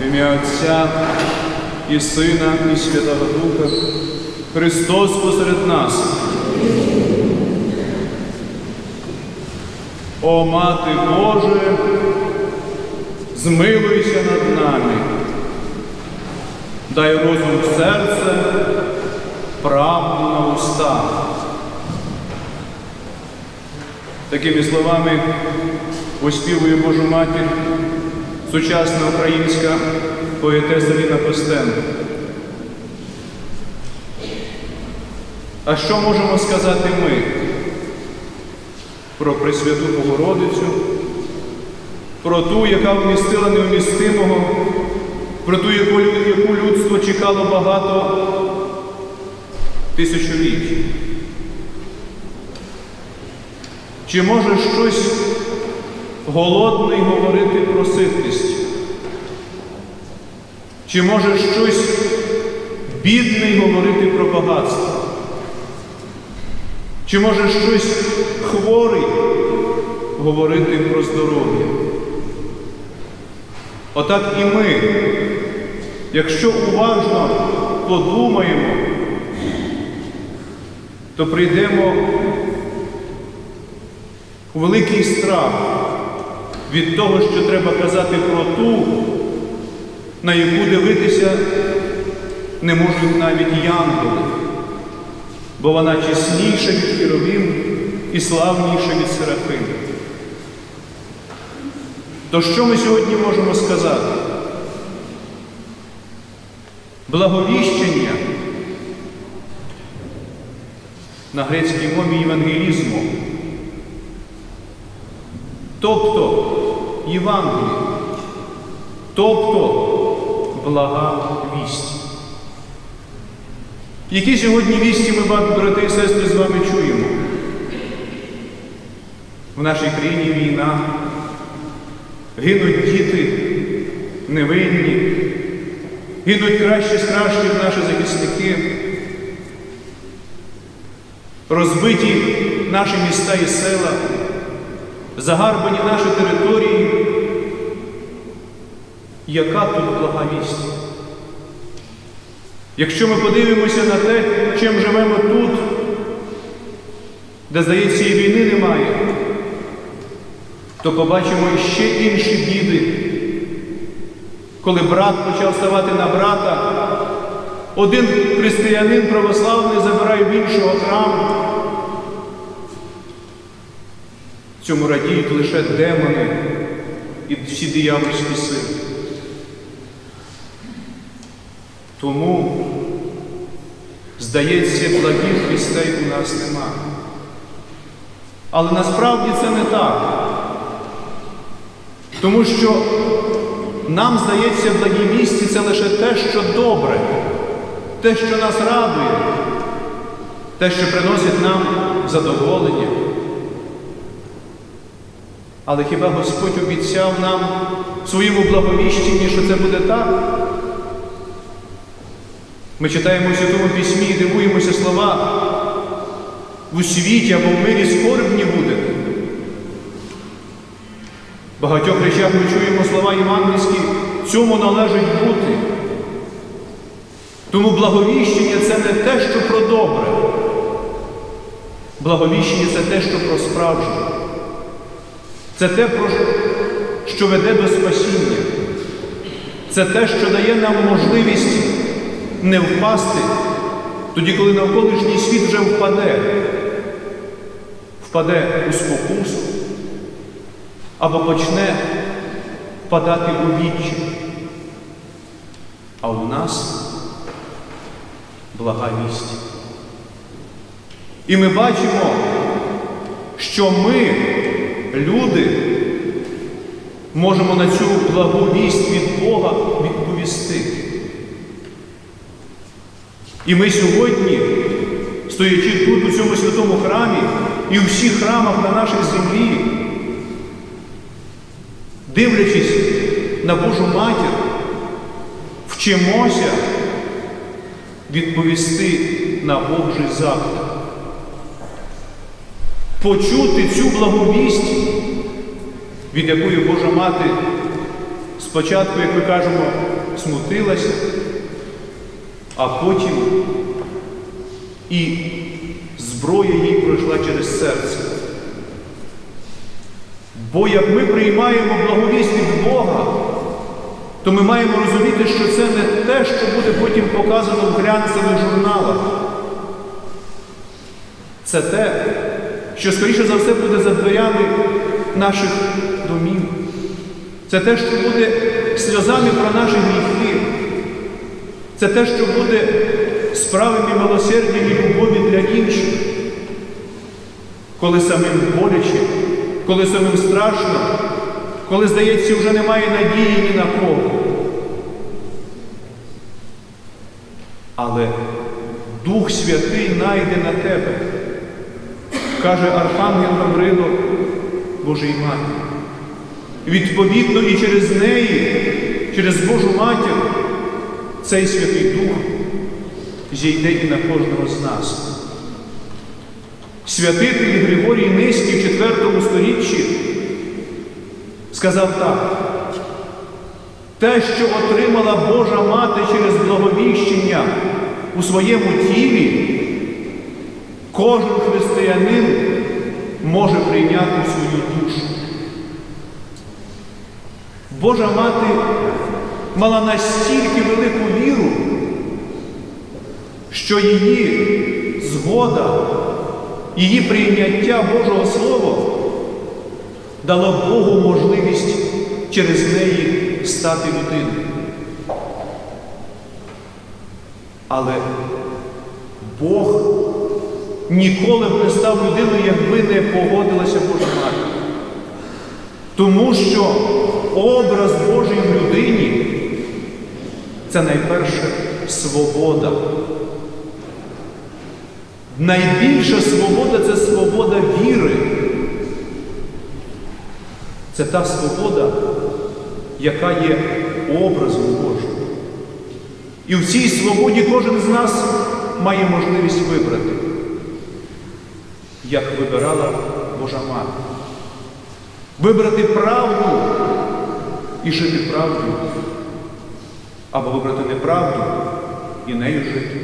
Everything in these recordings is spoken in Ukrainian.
В ім'я Отця і Сина, і Святого Духа, Христос посеред нас. О Мати Боже, змилуйся над нами, дай розум в серце, правду на уста. Такими словами оспівує Божу Матір сучасна українська поетеса Ліна Костенко. А що можемо сказати ми про Пресвяту Богородицю, про ту, яка вмістила невмістимого, про ту, яку, людство чекало багато тисячоліть? Чи може щось голодний говорити про ситність? Чи може щось бідний говорити про багатство? Чи може щось хворий говорити про здоров'я? Отак і ми, якщо уважно подумаємо, то прийдемо у великий страх від того, що треба казати про ту, на яку дивитися не можуть навіть янголи, бо вона чесніша від хіровим і славніша від серафим. То що ми сьогодні можемо сказати? Благовіщення на грецькій мові євангелізму, тобто Євангеліє, тобто блага вість. Які сьогодні вісті ми, брати і сестри, з вами чуємо? В нашій країні війна, гинуть діти невинні, гинуть кращі кращих наші захисники, розбиті наші міста і села, загарбані наші території. Яка тут блага вість? Якщо ми подивимося на те, чим живемо тут, де, здається, і війни немає, то побачимо ще інші біди. Коли брат почав ставати на брата, один християнин православний забирає в іншого храм. Цьому радіють лише демони і всі диявольські сили. Тому, здається, благих вістей у нас нема. Але насправді це не так. Тому що нам здається, благі вісті це лише те, що добре, те, що нас радує, те, що приносить нам задоволення. Але хіба Господь обіцяв нам в своєму благовіщенні, що це буде так? Ми читаємо у Святому Письмі і дивуємося слова у світі або в мирі скорбні буде. В багатьох речах ми чуємо слова євангельські, цьому належить бути. Тому благовіщення це не те, що про добре. Благовіщення це те, що про справжнє. Це те, що веде до спасіння. Це те, що дає нам можливість не впасти, тоді, коли навколишній світ вже впаде, впаде у спокусу або почне впадати у вічі. А у нас блага вість. І ми бачимо, що ми, люди, можемо на цю благу вість від Бога відповісти. І ми сьогодні, стоячи тут, у цьому святому храмі, і у всіх храмах на нашій землі, дивлячись на Божу матір, вчимося відповісти на Божий заклик. Почути цю благовість, від якої Божа мати спочатку, як ми кажемо, смутилася, а потім і зброя їй пройшла через серце. Бо як ми приймаємо благовість від Бога, то ми маємо розуміти, що це не те, що буде потім показано в глянцевих журналах. Це те, що, скоріше за все, буде за дверями наших домів. Це те, що буде сльозами про наші гріхи. Це те, що буде справами милосердя і любові для інших. Коли самим боляче, коли самим страшно, коли, здається, вже немає надії ні на кого. Але Дух Святий найде на тебе, каже Архангел Гаврило Божій Матір. Відповідно, і через неї, через Божу матір, цей Святий Дух зійде і на кожного з нас. Святитель Григорій Низький в IV сторіччі сказав так, те, що отримала Божа Мати через благовіщення у своєму тілі, кожен християнин може прийняти свою душу. Божа мати мала настільки велику віру, що її згода, її прийняття Божого Слова дало Богу можливість через неї стати людиною. Але Бог ніколи б не став людиною, якби не погодилася Божа мати. Тому що образ Божий в людині це найперше свобода. Найбільша свобода це свобода віри. Це та свобода, яка є образом Божим. І в цій свободі кожен з нас має можливість вибрати, як вибирала Божа Мати. Вибрати правду і жити правдою, або вибрати неправду і нею жити.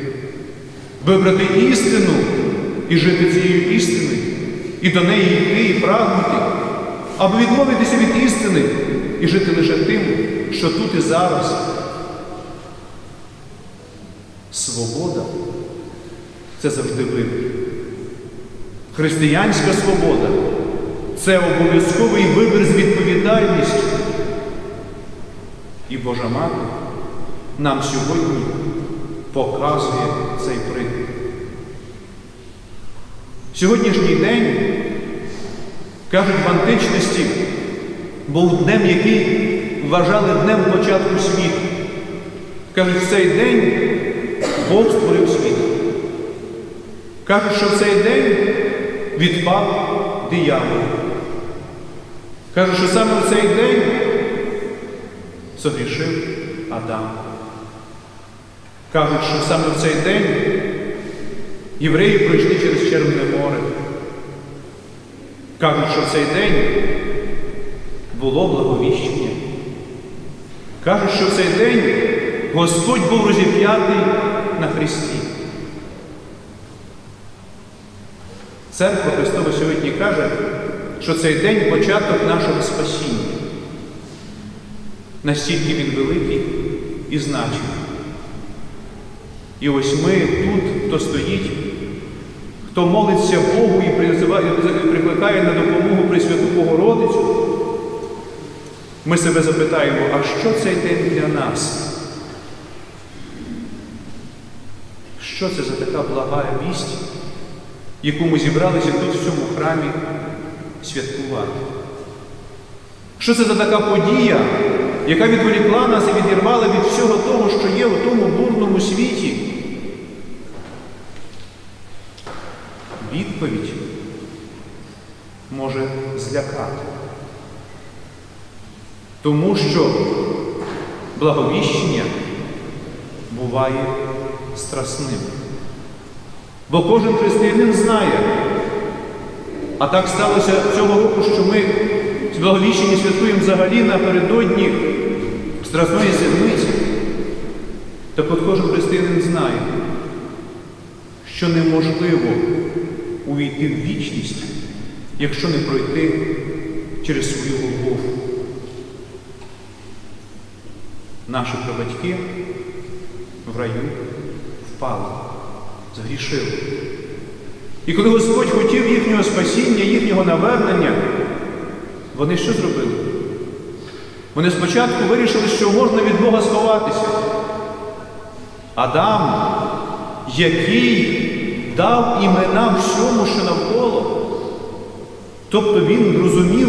Вибрати істину і жити цією істиною, і до неї йти і прагнути, або відмовитися від істини і жити лише тим, що тут і зараз. Свобода це завжди вибір. Християнська свобода це обов'язковий вибір з відповідальністю. І Божа Мати нам сьогодні показує цей приклад. Сьогоднішній день, кажуть в античності, був днем, який вважали днем початку світу. Кажуть, в цей день Бог створив світ. Кажуть, що в цей день відпав диявол. Кажуть, що саме в цей день согрішив Адам. Кажуть, що саме в цей день євреї пройшли через Червне море. Кажуть, що в цей день було благовіщення. Кажуть, що в цей день Господь був розіп'ятий на Христі. Церква Христова сьогодні каже, що цей день початок нашого спасіння. Настільки він великий і значимий. І ось ми тут, хто стоїть, хто молиться Богу і прикликає на допомогу Пресвяту Богородицю, ми себе запитаємо, а що цей день для нас? Що це за така блага вість, яку ми зібралися тут, в цьому храмі, святкувати? Що це за така подія, яка відволікла нас і відірвала від всього того, що є у тому бурному світі? Відповідь може злякати. Тому що благовіщення буває страсним. Бо кожен християнин знає, а так сталося цього року, що ми благовіщення святкуємо взагалі напередодні Страсної Седмиці. Так от кожен християнин знає, що неможливо увійти в вічність, якщо не пройти через свою Голгофу. Наші прабатьки в раю впали, згрішили. І коли Господь хотів їхнього спасіння, їхнього навернення, вони що зробили? Вони спочатку вирішили, що можна від Бога сховатися. Адам, який дав імена всьому, що навколо, тобто він розумів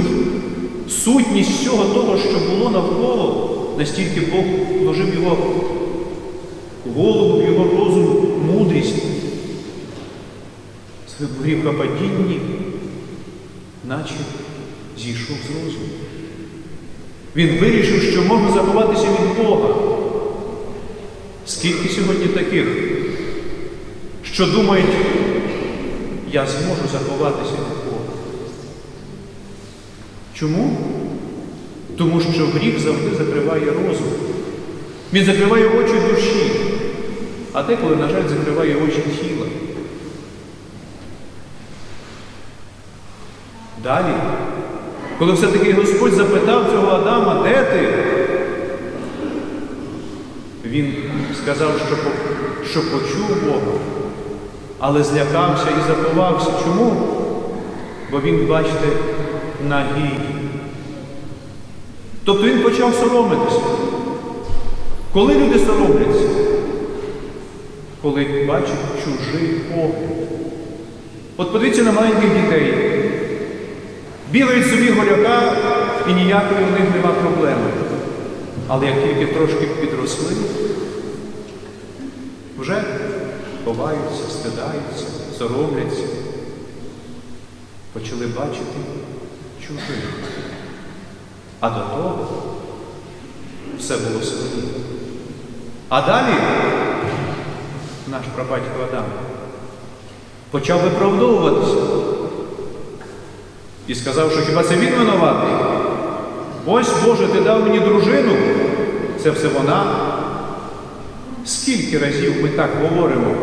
сутність всього того, що було навколо, настільки Бог вложив його голову, в його розум, В гріхопадінні, наче зійшов з розуму. Він вирішив, що можна заховатися від Бога. Скільки сьогодні таких, що думають, я зможу заховатися від Бога. Чому? Тому що гріх завжди закриває розум. Він закриває очі душі, а деколи, на жаль, закриває очі тіла. Далі, коли все-таки Господь запитав цього Адама, де ти? Він сказав, що, що почув Бога, але злякався і заховався. Чому? Бо він, бачите, нагий. Тобто він почав соромитися. Коли люди соромляться? Коли бачать чужий погляд. От подивіться на маленьких дітей. Бігають собі горяка і ніякої в них нема проблеми. Але як тільки трошки підросли, вже ховаються, стидаються, соромляться, почали бачити чужих. А до того все було своє. А далі наш прабатько Адам почав виправдовуватися і сказав, що хіба це він винуватий? Ось, Боже, ти дав мені дружину, це все вона. Скільки разів ми так говоримо,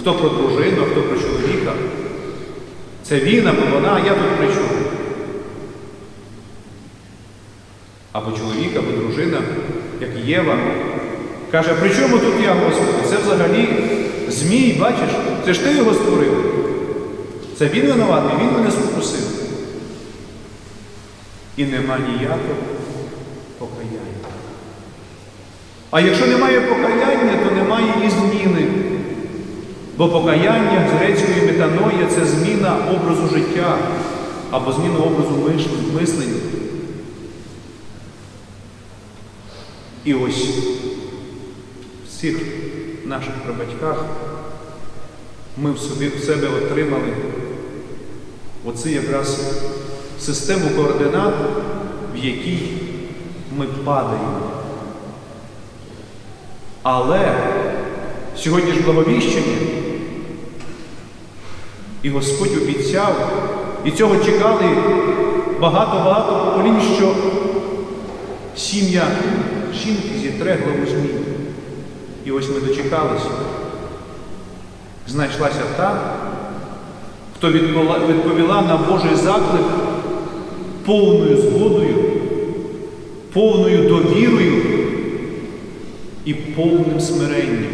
хто про дружину, хто про чоловіка? Це він або вона, а я тут при чому? Або чоловік, або дружина, як Єва, каже, при чому тут я, Господи? Це взагалі змій, бачиш? Це ж ти його створив. Це він винуватий, він мене спокусив. І нема ніякого покаяння. А якщо немає покаяння, то немає і зміни. Бо покаяння грецької метаноя це зміна образу життя або зміна образу мислення. І ось в цих наших прабатьках ми в собі в себе отримали оцю якраз систему координат, в якій ми падаємо. Але сьогодні ж благовіщення, і Господь обіцяв, і цього чекали багато-багато поколінь, що сім'я жінки зітре главу змію. І ось ми дочекалися. Знайшлася та, хто відповіла, на Божий заклик повною згодою, повною довірою і повним смиренням.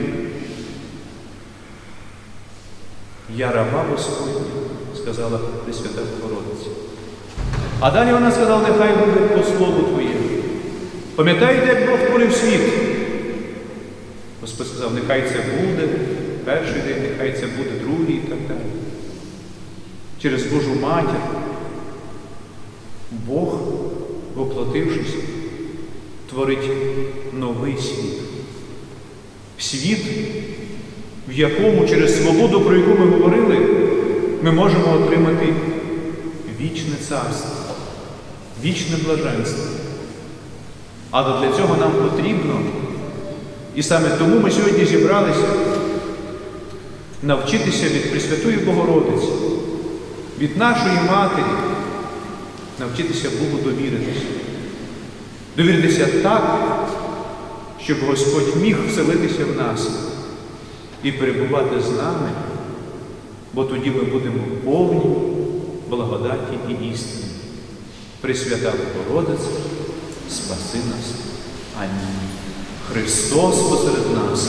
Я раба Господня, сказала Пресвята Богородиця. А далі вона сказала, нехай буде по слову Твоєму. Пам'ятаєте, як Бог творив світ? Господь сказав, нехай це буде перший день, нехай це буде другий і так далі. Через Божу матір Бог, воплотившись, творить новий світ. Світ, в якому через свободу, про яку ми говорили, ми можемо отримати вічне царство, вічне блаженство. Але для цього нам потрібно, і саме тому ми сьогодні зібралися навчитися від Пресвятої Богородиці, від нашої Матері, навчитися Богу довіритися. Довіритися так, щоб Господь міг вселитися в нас і перебувати з нами, бо тоді ми будемо повні благодаті і істини. Пресвята Богородице, спаси нас. Амінь. Христос посеред нас.